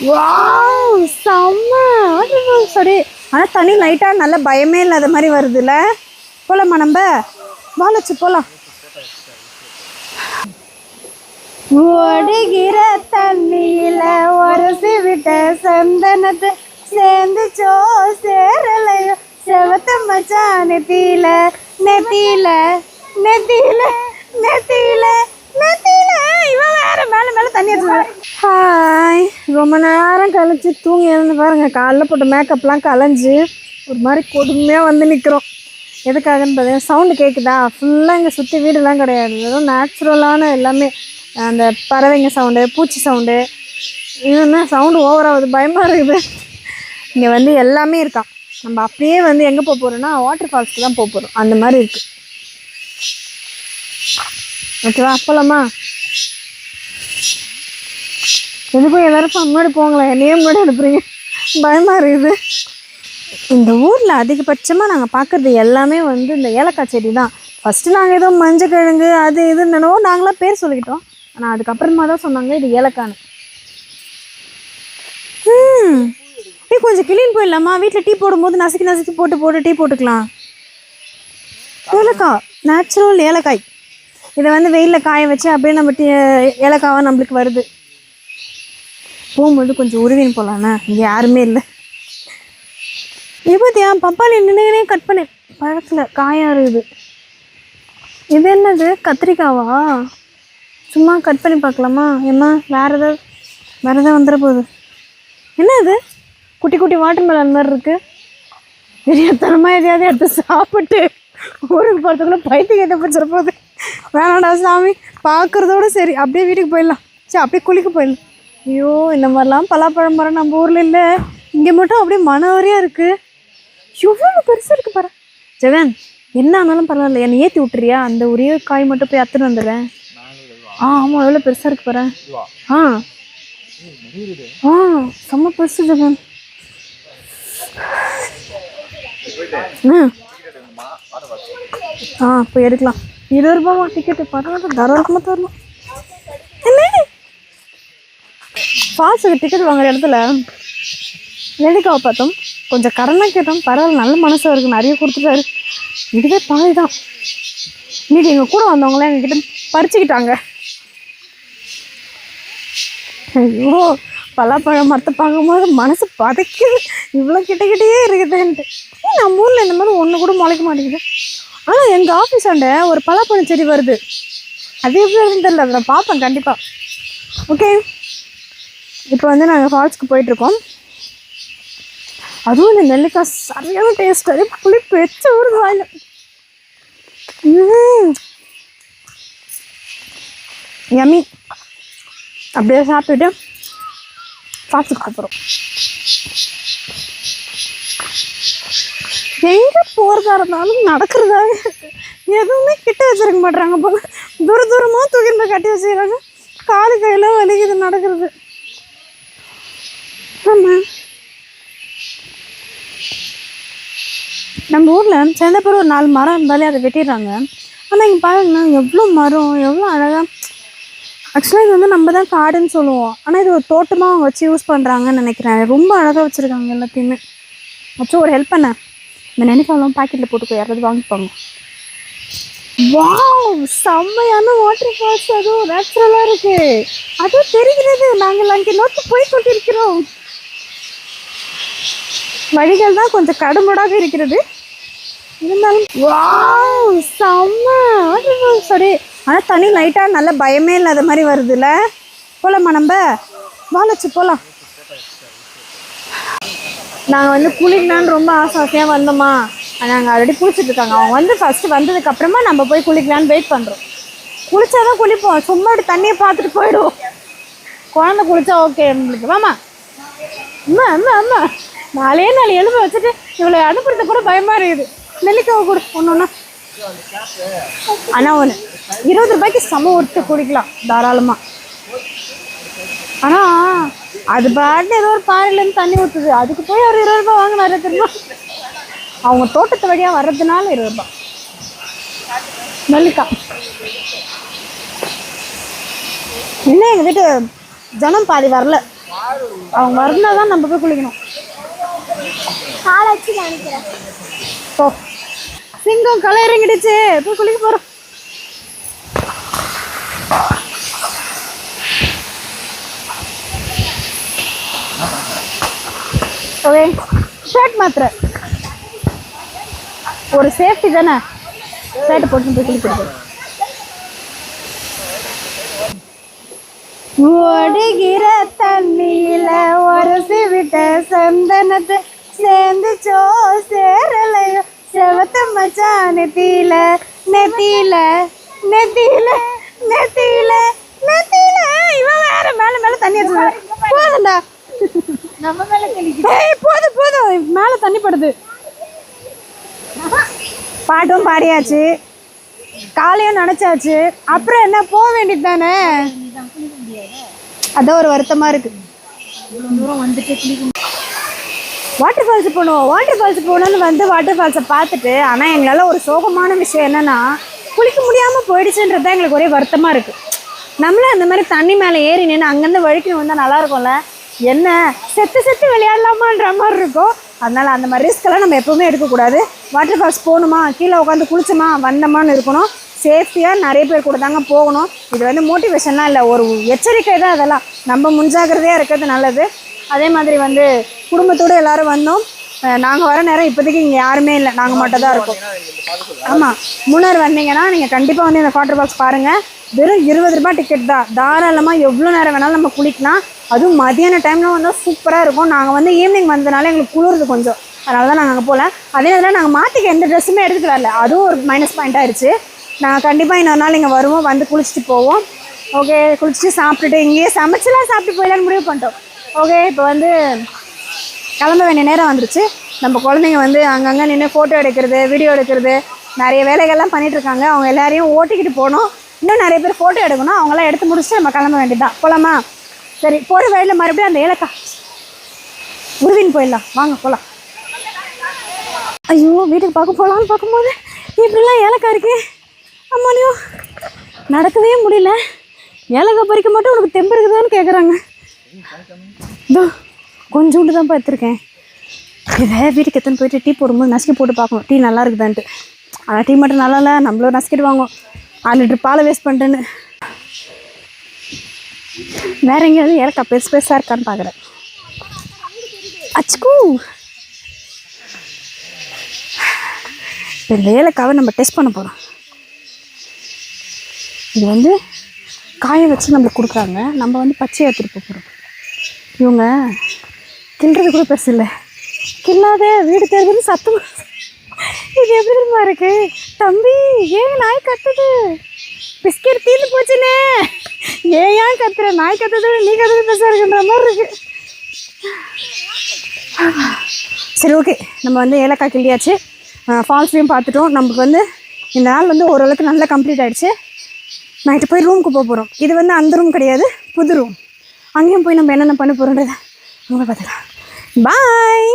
Wow செம்ம. சரி ஆனால் தண்ணி லைட்டாக நல்ல பயமே இல்லாத மாதிரி வருதுல்ல? போகலாமா நம்ம? வாழச்சு போகலாம் ஓடுகிற தண்ணியில உரசி விட்ட சந்தனத்தை சேர்ந்துச்சோ சேரலையோ செவத்த மச்சான் நெத்தியில நெத்தியில நெத்தியில நெத்தியில. இவன் வேற மேலே மேலே தண்ணி ஹாய். ரொம்ப நேரம் கழிச்சு தூங்கி எழுந்து பாருங்கள் காலைல போட்ட மேக்கப்லாம் கலைஞ்சு ஒரு மாதிரி கொடுமையாக வந்து நிற்கிறோம் எதுக்காகன்னு பார்த்தீங்கன்னா சவுண்டு கேட்குதா ஃபுல்லாக இங்கே சுற்றி வீடுலாம் கிடையாது. வெறும் நேச்சுரலான எல்லாமே அந்த பறவைங்க சவுண்டு பூச்சி சவுண்டு இன்னும் சவுண்டு ஓவராகுது பயமாக இருக்குது. இங்கே வந்து எல்லாமே இருக்கான். நம்ம அப்படியே வந்து எங்கே போக போகிறோன்னா வாட்டர் ஃபால்ஸ்க்கு தான் போக போகிறோம் அந்த மாதிரி இருக்குது ஓகேவா? போலாமா? எதுக்கும் எல்லாரும் முன்னாடி போங்களேன் என்னையே முன்னாடி அனுப்புறீங்க. பயமாக இருக்குது. இந்த ஊரில் அதிகபட்சமாக நாங்கள் பார்க்குறது எல்லாமே வந்து இந்த ஏலக்காய் செடி தான் ஃபஸ்ட்டு நாங்கள் ஏதோ மஞ்சள் கிழங்கு அது இது என்னவோ நாங்களாம் பேர் சொல்லிக்கிட்டோம். ஆனால் அதுக்கப்புறமா தான் சொன்னாங்க இது ஏலக்கான்னு. ம் டீ கொஞ்சம் கிளீன் போயிடலாமா வீட்டில் டீ போடும்போது நசுக்கி நசுக்கி போட்டு போட்டு டீ போட்டுக்கலாம். ஏலக்காய். நேச்சுரல் ஏலக்காய். இதை வந்து வெயிலில் காய வச்சு அப்படியே நம்ம டீ ஏலக்காவாக நம்மளுக்கு வருது. போகும்போது கொஞ்சம் உருவின்னு போகலாண்ணா இங்கே யாருமே இல்லை. இப்போத்தியா பப்பாளி நின்றுனே கட் பண்ணி. பழத்தில் காயாக இருக்குது. இது என்னது? கத்திரிக்காவா? சும்மா கட் பண்ணி பார்க்கலாமா? ஏம்மா வேறு ஏதாவது வேறு ஏதாவது வந்துட போகுது. என்ன இது குட்டி குட்டி வாட்டர் மெலன் மாதிரி இருக்குது பெரிய தனமாக எதையாவது எடுத்து சாப்பிட்டு ஊருக்கு போகிறதுக்குள்ளே பைத்தியம் பிடிச்சிட போகுது. வேணாடா சாமி பார்க்குறதோட சரி அப்படியே வீட்டுக்கு போயிடலாம். சரி அப்படியே குளிக்க போயிடலாம். ஐயோ இந்த மாதிரிலாம் பலாப்பழம் மரம் நம்ம ஊரில் இல்லை. இங்கே மட்டும் அப்படியே மனவரியாக இருக்குது எவ்வளோ பெருசாக இருக்குது பாரு. ஜெகன் என்ன ஆனாலும் பரவாயில்ல. என்னை ஏற்றி விட்டுறியா? அந்த ஒரே காய் மட்டும் போய் அத்துன்னு வந்துடுறேன். ஆ ஆமாம் எவ்வளோ பெருசாக இருக்குது பாரு. ஆ. ஆ செம்ம பெருசு ஜெகன். ம். ஆ போய் எடுக்கலாம். இருபது ரூபாமா டிக்கெட்டு பரவாயில்ல தாராளமாக தரலாம். என்ன ஃபால்ஸுக்கு டிக்கெட் வாங்குற இடத்துல நெல்லிக்காவை பார்த்தோம்? கொஞ்சம் கடனாக கேட்டோம். பரவாயில்ல நல்ல மனசாக இருக்குது நிறைய கொடுத்துட்டாரு. இதுவே பாதி தான். மீதி எங்கள் கூட வந்தவங்களாம் எங்ககிட்ட பறிச்சுக்கிட்டாங்க. ஐயோ பலாப்பழம் மரத்தை பார்க்கும்போது மனசு பதைக்குது. இவ்வளோ கிட்ட கிட்டேயே இருக்குதுன்ட்டு. ஏன் நம்ம ஊரில் இந்த மாதிரி ஒன்று கூட முளைக்க மாட்டேங்குது. ஆனால் எங்கள் ஆஃபீஸ் ஆண்ட ஒரு பலாப்பழம் செடி வருது. அது எப்படி இருக்குன்னு தெரியல. அதை நான் பார்ப்பேன் கண்டிப்பாக ஓகே இப்போ வந்து நாங்கள் ஃபால்ஸ்க்கு போயிட்டுருக்கோம். அதுவும் இந்த நெல்லிக்காய் சரியான டேஸ்ட் அதே புளிப்பு வச்ச ஒரு வாயில். யமி அப்படியே சாப்பிட்டுட்டு ஃபாஸ்ட்டுக்கு போகிறோம் எங்கே போகிறதா இருந்தாலும் நடக்கிறதா? எதுவுமே கிட்ட வச்சிருக்க மாட்றாங்க போல. தூர தூரமாக தூக்கிட்டு போய் கட்டி வச்சுக்கிறாங்க காலு கையில் வலிக்குது நடக்கிறது. ஆமாம் நம்ம ஊரில் சேர்ந்தப்பறம் ஒரு நாலு மரம் இருந்தாலே அதை வெட்டிடுறாங்க. ஆனால் இங்கே பாருங்கண்ணா எவ்வளோ மரம் எவ்வளோ அழகாக ஆக்சுவலாக இது வந்து நம்ம தான் காடுன்னு சொல்லுவோம். ஆனால் இது ஒரு தோட்டமாக அவங்க வச்சு யூஸ் பண்ணுறாங்கன்னு நினைக்கிறேன். ரொம்ப அழகாக வச்சுருக்காங்க எல்லாத்தையுமே. வச்சு ஒரு ஹெல்ப் பண்ணேன் இந்த நினைக்காலாம் பாக்கெட்டில் போட்டு போய் யாராவது வாங்கிப்பாங்க. வாவ் செம்மையான வாட்டர் ஃபால்ஸ் அதுவும் நேச்சுரலாக இருக்கு. அதுவும் தெரிகிறது. நாங்கள் அங்கே நோக்கி போய் கொண்டிருக்கிறோம். வழிகள் தான் கொஞ்சம் கடுமடாக இருக்கிறது. இருந்தாலும் வாவ் செம்ம சரி ஆனால் தண்ணி லைட்டாக நல்ல பயமே இல்லாத மாதிரி வருதுல்ல? போலாமா நம்ம? வாழச்சு போகலாம் நாங்கள் வந்து குளிக்கலான்னு ரொம்ப ஆசை ஆசையாக வந்தோமா? நாங்கள் ஆல்ரெடி குளிச்சுட்டு இருக்காங்க அவங்க வந்து ஃபஸ்ட்டு வந்ததுக்கு அப்புறமா நம்ம போய் குளிக்கலான்னு வெயிட் பண்ணுறோம் குளிச்சா தான் குளிப்போம். சும்மா அப்படி தண்ணியை பார்த்துட்டு போயிடுவோம். குழந்த குளிச்சா ஓகே நம்மளுக்கு வாமா அம்மா அம்மா அம்மா. நாலே நாலு எலும்பு வச்சுட்டு இவ்வளோ அனுப்புறது கூட பயமா இருக்குது. நெல்லிக்காவை கூட. ஒன்று ஒன்றா ஆனால் ஒன்று இருபது ரூபாய்க்கு சம ஒட்டு குடிக்கலாம். தாராளமாக ஆனால் அது பாட்டு ஏதோ ஒரு பாறையிலேருந்து தண்ணி ஊற்றுது அதுக்கு போய் ஒரு இருபது ரூபாய் வாங்கினாரு தெரியுமா? அவங்க தோட்டத்து வழியாக வர்றதுனால இருபது ரூபாய். நெல்லிக்காய் இன்னும் எங்கள் வீட்டு ஜனம் பாதி வரல. அவங்க மறந்தால் தான் நம்ம போய் குளிக்கணும். காலை வச்சு போ. சிங்கம் களை இறங்கிடுச்சு. போய் குளிக்க போகிறோம் ஓகே ஷர்ட் மாத்திர. ஒரு சேஃப்டி தானே? ஷர்ட் போட்டு போய் குளிக்கிறது ஓடுகிற தண்ணியில உரசி விட்ட சந்தனத்தை சேர்ந்துச்சோ சேரலையோ. செவத்த மச்சான் நெத்தியில நெத்தியில நெத்தியில நெத்தியில நெத்தியில இவன் வேற மேல மேல தண்ணி எடுத்து போதும்டா. நம்ம மேல தெளிக்கு ஏய் போதும் போதும் மேல தண்ணி படுது. பாட்டும் பாடியாச்சு. காலையும் நினைச்சாச்சு. அப்புறம் என்ன போக வேண்டியது தானே? அதான் ஒரு வருத்தமா இருக்கு. வாட்டர் ஃபால்ஸ் போனோம் வாட்டர் ஃபால்ஸ் போகணும்னு வந்து வாட்டர் ஃபால்ஸை பார்த்துட்டு ஆனால் எங்களால் ஒரு சோகமான விஷயம் என்னன்னா குளிக்க முடியாமல் போயிடுச்சுன்றது தான் எங்களுக்கு ஒரே வருத்தமாக இருக்குது நம்மளும் அந்த மாதிரி தண்ணி மேலே ஏறி நின்று அங்கேருந்து வழிக்கு வந்தால் நல்லா இருக்கும்ல? என்ன? செத்து செத்து விளையாடலாமான்ற மாதிரி இருக்கும். அதனால் அந்த மாதிரி ரிஸ்க்கெல்லாம் நம்ம எப்போவுமே எடுக்கக்கூடாது. வாட்டர் ஃபால்ஸ் போகணுமா? கீழே உட்காந்து குளிச்சோமா? வந்தோமான்னு இருக்கணும். சேஃப்டியாக நிறைய பேர் கூட தாங்க போகணும். இது வந்து மோட்டிவேஷன்லாம் இல்லை. ஒரு எச்சரிக்கை தான் அதெல்லாம். நம்ம முன்ஜாகிரதையாக இருக்கிறது நல்லது. அதே மாதிரி வந்து குடும்பத்தோடு எல்லோரும் வந்தோம். நாங்கள் வர நேரம் இப்போதைக்கு இங்கே யாருமே இல்லை. நாங்கள் மட்டும் தான் இருக்கோம். ஆமாம் முன்னர் வந்தீங்கன்னா நீங்கள் கண்டிப்பாக வந்து இந்த வாட்டர் பாக்ஸ் பாருங்கள் வெறும் இருபது ரூபாய் டிக்கெட் தான். தாராளமாக எவ்வளோ நேரம் வேணாலும் நம்ம குளிக்கலாம். அதுவும் மதியான டைமில் வந்தால் சூப்பராக இருக்கும். நாங்கள் வந்து ஈவினிங் வந்ததுனால எங்களுக்கு குளிருது கொஞ்சம். அதனால தான் நாங்கள் அங்கே போகல அதே நேரத்தில் நாங்கள் மாற்றிக்க எந்த ட்ரெஸ்ஸுமே எடுத்துகிட்டு வரல. அதுவும் ஒரு மைனஸ் பாயிண்ட் ஆயிடுச்சு நாங்கள் கண்டிப்பாக இன்னொரு நாள் இங்கே வருவோம். வந்து குளிச்சுட்டு போவோம். ஓகே குளிச்சுட்டு சாப்பிட்டுட்டு இங்கேயே சமைச்செல்லாம் சாப்பிட்டு போயிடலான்னு முடிவு பண்ணிட்டோம். ஓகே இப்போ வந்து கிளம்ப வேண்டிய நேரம் வந்துருச்சு. நம்ம குழந்தைங்க வந்து அங்கங்கே நின்று ஃபோட்டோ எடுக்கிறது வீடியோ எடுக்கிறது நிறைய வேலைகள்லாம் பண்ணிகிட்ருக்காங்க அவங்க எல்லாரையும் ஓட்டிக்கிட்டு போகணும். இன்னும் நிறைய பேர் ஃபோட்டோ எடுக்கணும். அவங்களாம் எடுத்து முடிச்சுட்டு நம்ம கிளம்ப வேண்டியதுதான். போகலாமா சரி போகிற வழியில் மறுபடியும் அந்த ஏலக்காய். உருவின் போயிடலாம். வாங்க போகலாம் ஐயோ வீட்டுக்கு பார்க்க போகலான்னு பார்க்கும்போது இப்படிலாம் ஏலக்காய் இருக்கே. அம்மானியோ நடக்கவே முடியல. ஏலக்காய் பறிக்க மட்டும் உனக்கு தெம்பு இருக்குதான்னு கேட்குறாங்க இதோ கொஞ்சோண்டு தான் பார்த்துருக்கேன். இதை வீட்டுக்கு எத்தனை போயிட்டு டீ போடும்போது நசுக்கி போட்டு பார்க்கணும். டீ நல்லா இருக்குதான்ட்டு. ஆனால் டீ மட்டும் நல்லா இல்லை நம்மளும் நசுக்கிட்டு வாங்குவோம். ஆறு லிட்டர் பாலை வேஸ்ட் பண்ணிட்டேன்னு. வேற எங்கேயாவது இறக்கா பெருசு பெருசாக இருக்கான்னு பார்க்குறேன் அச்சுக்கு. இந்த ஏலக்காவை நம்ம டெஸ்ட் பண்ண போகிறோம் இது வந்து காய வச்சு நம்மளுக்கு கொடுக்குறாங்க. நம்ம வந்து பச்சையாக திருப்ப போகிறோம் இவங்க கிள்றது கூட பெருசு இல்லை. கில்லாத வீடு தேர்வுன்னு சத்தம் இது எப்படி தெரியுமா இருக்கு? தம்பி ஏன் நாய் கத்துது? பிஸ்கெட் தீர்ந்து போச்சுனே ஏன் கத்துற? நாய் கத்துறது நீ கத்துறது பெருசாக இருக்குன்ற மாதிரி இருக்கு. சரி ஓகே நம்ம வந்து ஏலக்காய் கிள்ளியாச்சு. ஃபால்ஸ்லையும் பார்த்துட்டோம். நமக்கு வந்து இந்த நாள் வந்து ஓரளவுக்கு நல்லா கம்ப்ளீட் ஆகிடுச்சு நைட்டு போய் ரூமுக்கு போக போகிறோம் இது வந்து அந்த ரூம் கிடையாது புது ரூம் அங்கேயும் போய் நம்ம என்னென்ன பண்ண போகிறோன்றத உங்களை பார்த்துக்கலாம். பாய்